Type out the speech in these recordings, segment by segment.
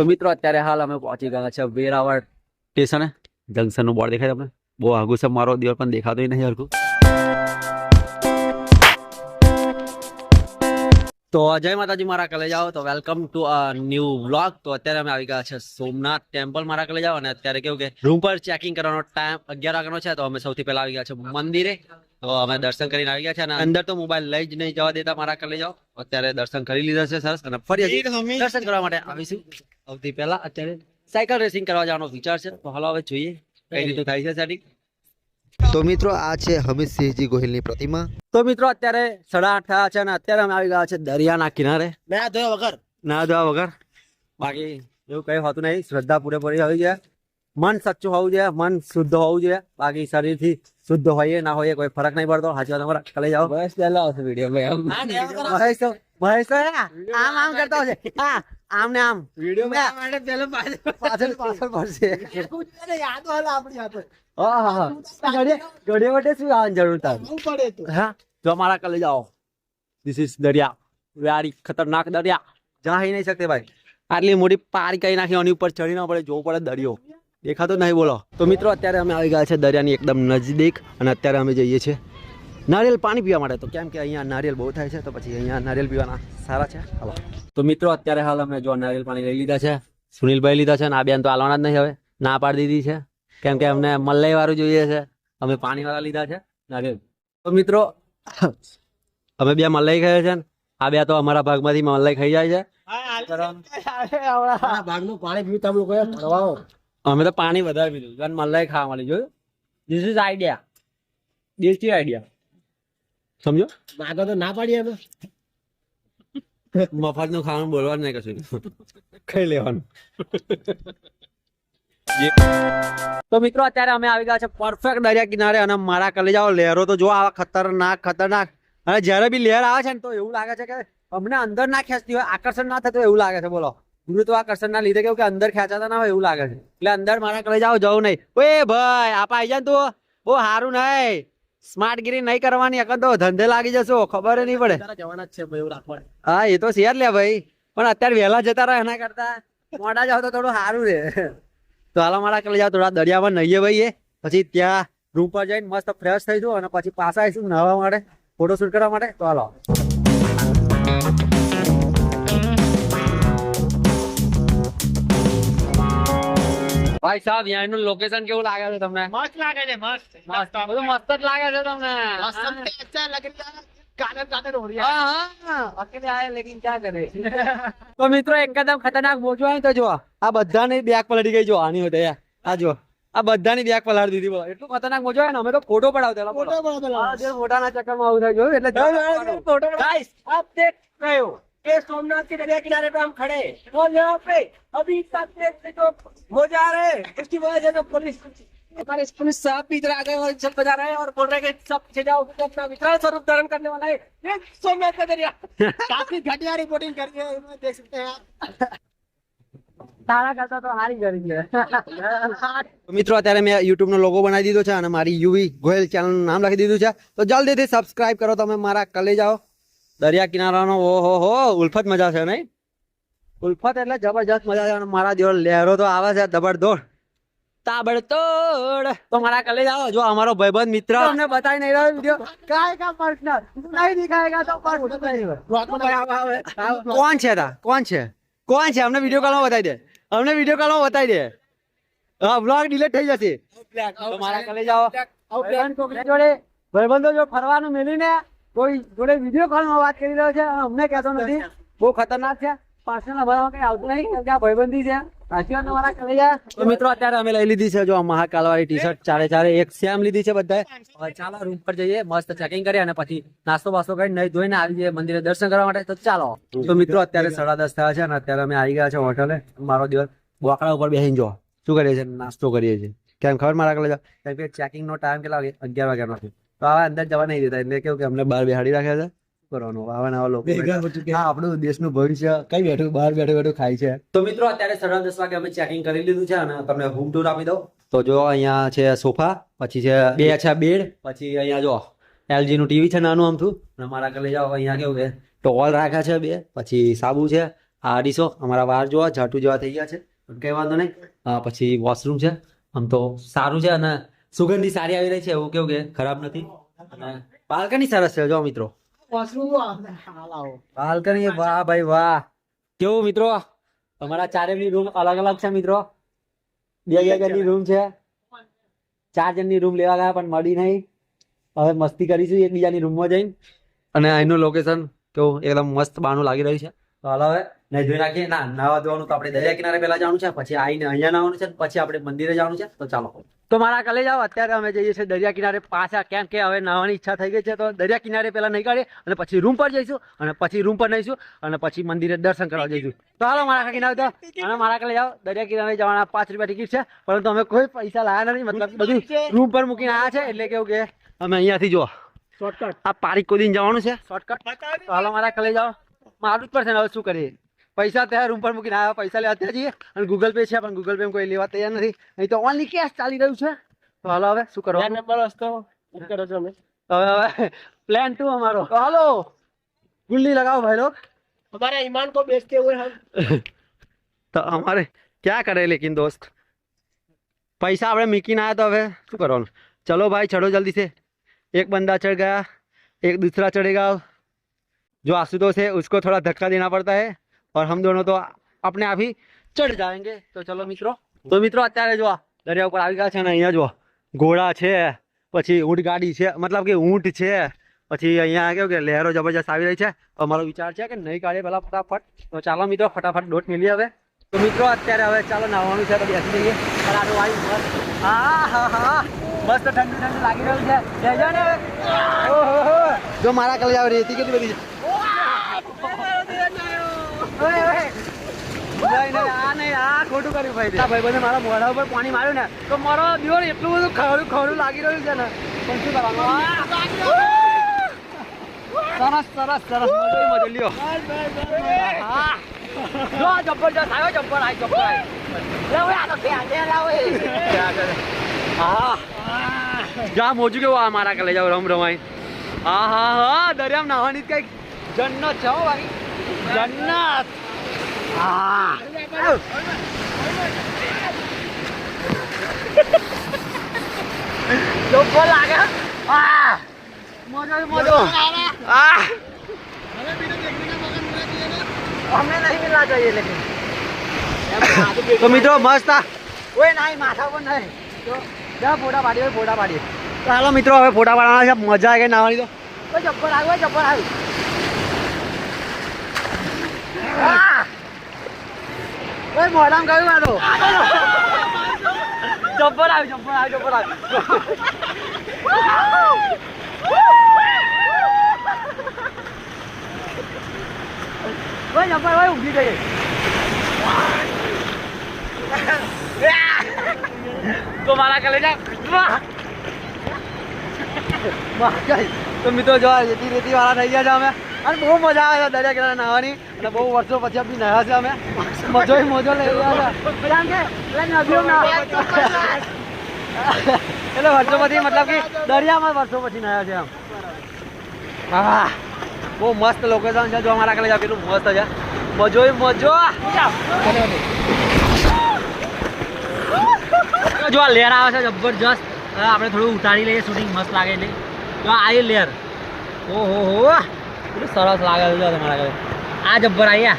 તો મિત્રો, અત્યારે હાલ અમે પહોંચી ગયા છે વેરાવળ સ્ટેશને. જંકશનનું બોર્ડ દેખાય તમને? બહુ આગું છે મારો દિવસ પણ દેખાતો નહીં હરખું. તો જય માતાજી, મારા કલેજાઓ. તો welcome to a new vlog તો અત્યારે અમે આવી ગયા છે સોમનાથ ટેમ્પલ મારા કલેજાઓ. અને અત્યારે કેવું કે રૂમ પર ચેકિંગ કરવાનો ટાઈમ અગિયાર વાગ્યાનો છે. તો અમે સૌથી પહેલા આવી ગયા છે મંદિરે. તો અમે દર્શન કરીને આવી ગયા છે અને અંદર તો મોબાઈલ લઈ જ નહીં જવા દેતા મારા કલેજાઓ અત્યારે દર્શન કરી લીધા છે સરસ અને ફરી દર્શન કરવા માટે આવીશું સૌથી પહેલા અત્યારે સાયકલ રેસિંગ કરવા જવાનો વિચાર છે. તો હાલો હવે જોઈએ. કઈ રીતે થાય છે સેટિંગ તો મિત્રો આ છે હમીરસિંહજી ગોહિલની પ્રતિમા. તો મિત્રો અત્યારે સાડા આઠ થયા છે અને અત્યારે અમે આવી ગયા છે દરિયાના કિનારે. ના ધોયા વગર. ના ધોવા વગર. બાકી એવું કઈ હોતું નહીં. શ્રદ્ધા પૂરેપૂરી આવી જોઈએ મન સચ્ચું હોવું જોઈએ મન શુદ્ધ હોવું જોઈએ. બાકી શરીરથી શુદ્ધ હોઈએ ના હોઈએ કોઈ ફરક નહીં પડતો. સાચી વાત અમારા ખાલી જાઓ. બસ પહેલા આવશે વીડિયો ભાઈ મહેશ તો મહેશ તો આમ આમ કરતો હશે. હા આમ. ને આમ વીડિયો માટે પેલો પાછળ પાછળ પડશે. યાદ વાળા આપણી હાથે. હા હા હા. ઘડીએ ઘડીએ વટે શું આવવાની જરૂર તાર? પડે તો. હા જો મારા કલે જાઓ. ધીસ ઇઝ દરિયા. વેરી ખતરનાક દરિયા. જાહી નહીં શકતે ભાઈ. આટલી મોટી પારી કઈ નાખી એની ઉપર ચડી ના પડે જોવું પડે દરિયો. દેખાતો નહીં બોલો. તો મિત્રો અત્યારે અમે આવી ગયા છે દરિયાની એકદમ નજીક અને અત્યારે અમે જઈએ છીએ નારિયેલ પાણી પીવા માટે. તો કેમ કે અહીંયા નારિયેલ બહુ થાય છે તો પછી અહીંયા નારિયેલ પીવાના સારા છે. હાલો. તો મિત્રો અત્યારે હાલ અમે જો નારિયેલ પાણી લઈ લીધા છે સુનિલભાઈ લીધા છે અને આ બેન તો આલવાના જ નહીં હવે. ના પાડી દીધી છે. કેમ કે અમને મલાઈ વાળું જોઈએ છે. અમે પાણી વાળા લીધા છે નારિયેલ. તો મિત્રો અમે બે મલાઈ ખાઈએ છે આ બે તો અમારા ભાગમાંથી મલાઈ ખાઈ જાય છે. ભાગનું પાણી પીવું તમે લોકો અમે તો પાણી વધારે પીધું કારણ મલાઈ ખાવા મળી. જોયું? ધીસ ઇઝ આઈડિયા દેશી આઈડિયા સમજો? માગો તો ના પાડીએ અમે. મફતનું ખાવાનું બોલવાનું નહીં કશું. ખાઈ લેવાનું. તો મિત્રો અત્યારે અમે આવી ગયા છે પરફેક્ટ દરિયા કિનારે અને મારા કલેજાઓ લહેરો તો જો આવા ખતરનાક ખતરનાક. અને જ્યારે બી લહેર આવે છે ને તો એવું લાગે છે કે અમને અંદર ના ખેંચતી હોય આકર્ષણ ના થતું એવું લાગે છે. બોલો. ગુરુત્વાકર્ષણ ના લીધે કેવું કે અંદર ખેંચાતા ના હોય એવું લાગે છે. એટલે અંદર મારા કલેજાઓ જવું નહીં. ઓએ ભાઈ આપા આવી જાય તું. બહુ સારું નહીં. સ્માર્ટગીરી નહીં કરવાની અકલ તો ધંધે લાગી જશો ખબર નહીં પડે. જવાના જ છે ભાઈ એવું રાખવા હા એ તો શેર લે ભાઈ. પણ અત્યારે વહેલા જતા રહે એના કરતા. મોડા જાવ તો થોડું સારું રે. તો હાલા મારા કલે જાવ થોડા દરિયામાં નહીએ ભાઈ એ પછી ત્યાં રૂમ પર જઈને મસ્ત ફ્રેશ થઈ જવું અને પછી પાછા આવીશું નવા માટે ફોટો શૂટ કરવા માટે. તો હાલો. ભાઈ સાહેબ અહીંનું લોકેશન કેવું લાગે છે તમને? મસ્ત લાગે છે મસ્ત. મસ્ત. બધું મસ્ત જ લાગે છે તમને. મસ્ત અચ્છા લગે તો મિત્રો એકદમ ખતરનાક બોજો આવે તો જો આ બેગ પલટી ગઈ. જો આની હોય આ જો આ બધાની બેગ પલાડી એટલું ખતરનાક મજા આવે ને અમે તો ફોટો પડાવતા ફોટો પડાવતા ચક્કરમાં આવું થાય એટલે ફોટો ये सोमनाथ के दरिया किनारे पे हम खड़े हैं और यहाँ पे अभी सामने से जो हो जा रहे हैं उसकी वजह से जो पुलिस हमारे पुलिस साहब भी इधर आ गए और सब बजा रहे हैं और बोल रहे हैं कि सब पीछे जाओ क्योंकि अपना विकराल स्वरूप धारण करने वाला है ये सोमनाथ का दरिया काफी घटिया रिपोर्टिंग कर रही है इसमें देख सकते हैं आप તારા કરતા તો હારી કરી છે મિત્રો અત્યારે મેં યુટ્યુબ નો લોગો બનાવી દીધો છે અને મારી યુવી ગોયલ ચેનલ નું નામ લખી દીધું છે તો જલ્દીથી સબસ્ક્રાઇબ કરો તમે મારા કલે જાઓ દરિયા કિનારાનો ઓહો હો ઉલ્ફત મજા છે નહીં? ઉલ્ફત એટલે જબરજસ્ત મજા છે મારા જેવો લહેરો તો આવે છે દબડદોડ તાબડતોડ. તો મારા કલે જાઓ જો અમારો ભાઈબંધ મિત્ર. અમને બતાવી નહીં રહ્યો વિડિયો કાયકા પાર્ટનર નહીં દિખાયેગા તો પાર્ટનર કોણ છે તા? કોણ છે? કોણ છે? અમને વીડિયો કોલમાં બતાવી દે. અમને વીડિયો કોલમાં બતાવી દે. હા બ્લોગ ડિલીટ થઈ જશે. તો મારા કલે જાઓ જોડે ભાઈબંધો જો ફરવાનું મેલીને કોઈ જોડે વીડિયો કોલમાં વાત કરી રહ્યો છે? અને અમને કહેતો નથી. બહુ ખતરનાક છે. પાછળ અમારામાં કઈ આવતું નહીં. કેમ કે આ ભાઈબંધી છે. મિત્રો અત્યારે અમે લઈ લીધી છે જો આ મહાકાલ વાળી ટી શર્ટ ચારે ચારે એક સેમ લીધી છે બધા ચાલો રૂમ પર જઈએ. મસ્ત ચેકિંગ કરીએ અને પછી નાસ્તો બાસ્તો કરી નહીં ધોઈને આવી જઈએ મંદિરે દર્શન કરવા માટે. તો ચાલો. તો મિત્રો અત્યારે સાડા દસ થયા છે અને અત્યારે અમે આવી ગયા છે હોટલે. મારો દિવસ બોકડા ઉપર બેસીને જો. શું કરીએ છીએ? નાસ્તો કરીએ છીએ. કેમ ખબર મારા કેમ કે ચેકિંગ નો ટાઈમ કેટલા વાગે? અગિયાર વાગ્યાનો છે. તો હવે અંદર જવા નહીં દેતા. એટલે કેવું કે અમને બહાર બેહાડી રાખ્યા છે. કરવાનું? આવા નવા લોકો હા આપણું દેશનું ભવિષ્ય કઈ બેઠું બહાર બેઠું બેઠું ખાય છે. તો મિત્રો અત્યારે સાડા દસ વાગે અમે ચેકિંગ કરી લીધું છે અને તમને હોમ ટૂર આપી દઉં. તો જો અહીંયા છે સોફા પછી છે બે છે બેડ પછી અહીંયા જો એલજી નું ટીવી છે નાનું આમથું અને મારા ઘરે જાઓ અહીંયા કેવું કે ટોલ રાખ્યા છે બે પછી સાબુ છે આ અઢીસો અમારા વાર જોવા જાટુ જેવા થઈ ગયા છે. કઈ વાંધો નહીં. આ પછી વોશરૂમ છે. આમ તો સારું છે અને સુગંધી સારી આવી રહી છે, એવું કેવું કે ખરાબ નથી? બાલ્કની સરસ છે, જો મિત્રો. બાલ્કની વાહ ભાઈ, વાહ. કેવું મિત્રો? અમારા ચારેની રૂમ અલગ અલગ છે મિત્રો. બે જણની રૂમ છે. ચાર જણની રૂમ લેવા ગયા, પણ મળી નહીં. હવે મસ્તી કરીશું એકબીજાની રૂમમાં જઈને. અને એનું લોકેશન કેવું? એકદમ મસ્ત બાનું લાગી રહ્યું છે. તો હાલ હવે નહીં ધોઈ નાખીએ. ના નાવા ધોવાનું તો આપણે દરિયા કિનારે પહેલા જવાનું છે પછી આવીને અહીંયા નાવાનું છે પછી આપણે મંદિરે જવાનું છે તો ચાલો. તો મારા કલે જાઓ અત્યારે અમે જઈએ છીએ દરિયા કિનારે પાછા કેમ કે હવે નાવાની ઈચ્છા થઈ ગઈ છે તો દરિયા કિનારે પહેલા નહીં કાઢીએ અને પછી રૂમ પર જઈશું અને પછી રૂમ પર નહીશું અને પછી મંદિરે દર્શન કરવા જઈશું. તો હાલો મારા કિનારે તો અને મારા કલે જાઓ દરિયા કિનારે જવાના પાંચ રૂપિયા ટિકિટ છે પરંતુ અમે કોઈ પૈસા લાયા નથી મતલબ બધું રૂમ પર મૂકીને આવ્યા છે એટલે કેવું કે અમે અહીંયાથી જો શોર્ટકટ આ પારીક કોદીને જવાનું છે. શોર્ટકટ તો હાલો મારા કલે જાઓ. मारुत पर ना शू करे पैसा तो रूम पर मुकीन आया पैसा लेते जाइए और गूगल पे अपन गूगल पे में कोई लेवा तैयार नहीं। तो ऑनली कैश चाली रही है तो हेलो हमें शू करो नंबर प्लान टू हमारो। तो हेलो गुल्ली लगाओ भाई लोग। हमारे ईमान को बेचते हुए हम तो हमारे क्या करे लेकिन दोस्त पैसा अपने मिकी ना तो अभी शू करो चलो भाई चढ़ो जल्दी से एक बंदा चढ़ गया एक दूसरा चढ़ेगा जो आशुतोष है उसको थोड़ा धक्का देना पड़ता है और हम दोनों तो अपने आप ही चढ़ जाएँगे। तो चलो मित्रों तो मित्रों अत्यारे जो दरिया ऊपर आ गया है जो घोड़ा है पची ऊँट गाड़ी है मतलब कि ऊँट है पची अँ क्यों लहरों ज़बरदस्त आ रही है तो मारो विचार है कि नहीं काढ़े पहला फटाफट तो चलो मित्रों फटाफट डोट मिली हमें तो मित्रों अत्यार हमें चलो नहा बस तो ठंड ठंड लगी रही है जो मारा कल जा रही है कितनी बड़ी ખોટું કર્યું ભાઈ ભાઈ બંને મારા મોઢા ઉપર પાણી માર્યું ને તો મારો દિયોર એટલું બધું ખરું ખરું લાગી રહ્યું છે ને સરસ સરસ સરસ મજા લ્યો હા જબરજસ્ત આવ્યો જબ્બર આવી જબ્બર. હા જા મોજું કેવું આ મારા કલે જાવ રમ રમાઈ હા હા હા દરિયામાં નાહવાની કંઈક જન્નત છે હો, ભાઈ જન્નત. લાગે આ. નહીં મિલના ચાહીએ લેકિન. મિત્રો મસ્ત ઓય નહીં માથા પર નહીં. તો જા ફોટા પાડીએ ફોટા પાડીએ. ચાલો મિત્રો હવે ફોટા પાડવાના છે. મજા આવે કે નાવાની તો ચપ્પલ આવ્યો ચપ્પલ આવ્યું આહ! ઓય કયું મારો જબ્બર આવ્યું જબ્બર આવ્યું જબ્બર આવ્યું જબ્બર ઓય ઊભી ગઈ તો મારા કલેજા તો મિત્રો જો આ રેતી રેતી વાળા થઈ ગયા છે અમે. અને બહુ મજા આવે છે દરિયા કિનારે નાહવાની. અને બહુ વર્ષો પછી આપણી નાહ્યા છે અમે. મજો ય મોજો લઈ રહ્યા છે કે એટલે વર્ષો પછી મતલબ કે દરિયામાં વર્ષો પછી નાહ્યા છે આમ હા બહુ મસ્ત લોકેશન છે. જો અમારા કલેજા કેટલું મસ્ત છે. મજો મજો. જો આ લેર આવે છે જબરજસ્ત. આપણે થોડું ઉતારી લઈએ. શૂટિંગ મસ્ત લાગે એટલે જો આ લેર. ઓહો હો. કેટલું સરસ લાગે છે તમારા ઘરે. આ જબ્બર આયા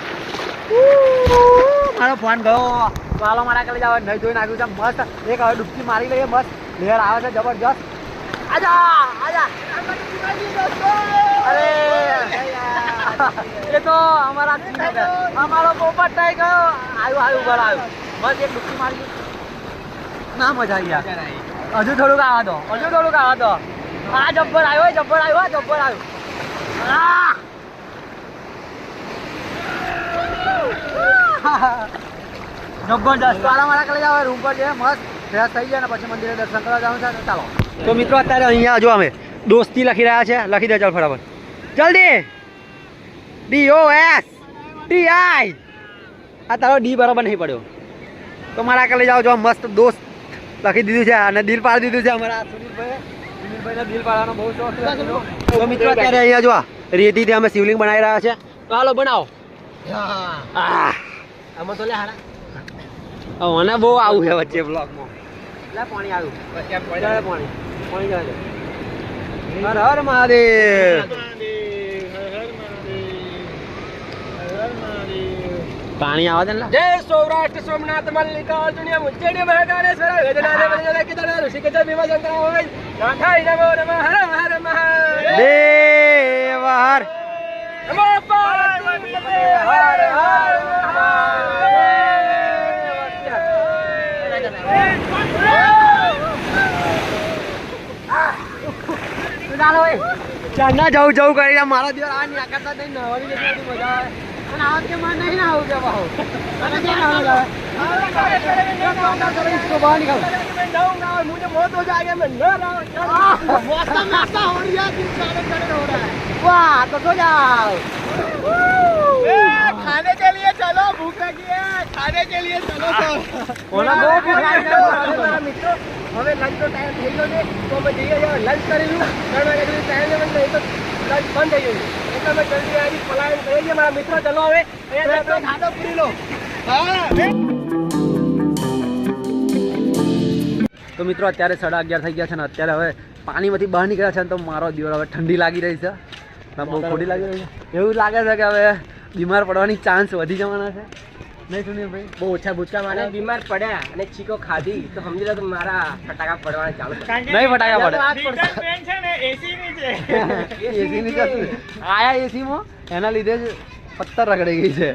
મારો ફોન ગયો. ચાલો મારા કલે જાવ નહીં જોઈ નાખ્યું છે. મસ્ત. એક હવે ડૂબકી મારી લઈએ મસ્ત. લેર આવે છે જબરજસ્ત. આજા આજા. અરે એ તો અમારા અમારો પોપટ થઈ ગયો. આવ્યું આવ્યું બરાબર આવ્યું. બસ એક ડૂબકી મારી ના મજા આવી યાર. હજુ થોડુંક આવા દો. હજુ થોડુંક આવા દો. આ જબ્બર આવ્યો જબ્બર આવ્યો જબ્બર આવ્યો. તો મિત્રો અત્યારે અહીંયા જો અમે દોસ્તી લખી રહ્યા છે લખી દે ચાલ ફટાફટ. જલ્દી. D O S T I આ તારો ડી બરાબર નહીં પડ્યો. તો મારા કલે જાઓ જો મસ્ત દોસ્ત લખી દીધું છે અને દિલ પાડી દીધું છે અમારા સુનિલભાઈ તો મિત્રો અત્યારે અહીંયા જો રેતીથી અમે શિવલિંગ બનાવી રહ્યા છે. તો હાલો બનાવો આમાં તો લે હારા. મને બહુ આવું છે વચ્ચે બ્લોગમાં લે પાણી આવ્યું પાણી. પાણી. હર હર મહાદેવ. પાણી આવે ને જય સૌરાષ્ટ્ર સોમનાથ મલ્લિકાર્જુનિય મુજ્જેડી મહાકાળેશ્વર વેદનાથ વેદનાથ કિતના ઋષિકેશ ભીમા શંકર હોય નાથાય નમો નમઃ હર હર મહાદેવ. દેવ હર નમો પાર્વતી હર હર ચાંદા જવું જવું કરી મારા દિવસ આ ન્યા કરતા નહીં નવાની મજા આવે. પણ આ વખતે મને નહીં ના આવું કે બહુ મને ક્યાં આવું લાગે? इसको बाहर निकालो मुझे मौत हो जाएगा मैं न रहा मौसम ऐसा हो रहा है खड़े खड़े हो रहा है वाह तो सो जाओ खाने के लिए चलो भूख लगी है खाने के लिए चलो ઓલા બહુ ભૂખ લાગી છે. મારા મિત્રો હવે લંચ નો ટાઈમ થઈ ગયો છે તો અમે જઈએ છીએ લંચ કરીશું ત્રણ વાગ્યા સુધી ટાઈમ લેવલ નહીં તો લંચ બંધ થઈ ગયું તો મિત્રો, અત્યારે સાડા અગિયાર થઈ ગયા છે ને અત્યારે હવે પાણીમાંથી બહાર નીકળ્યા છે ને તો મારો દિવસ હવે ઠંડી લાગી રહી છે. બહુ ખોટી લાગી રહી છે. એવું લાગે છે કે હવે બીમાર પડવાની ચાન્સ વધી જવાના છે. નહીં સુનિલ બહુ ઓછા ભૂચકા મારે બીમાર પડ્યા અને ચીકો ખાધી. તો સમજી લો મારા ફટાકા પડવાના ચાલુ નહીં ફટાકા પડે એસી એસી ની આયા એસી માં? એના લીધે જ પથ્થર રગડી ગઈ છે.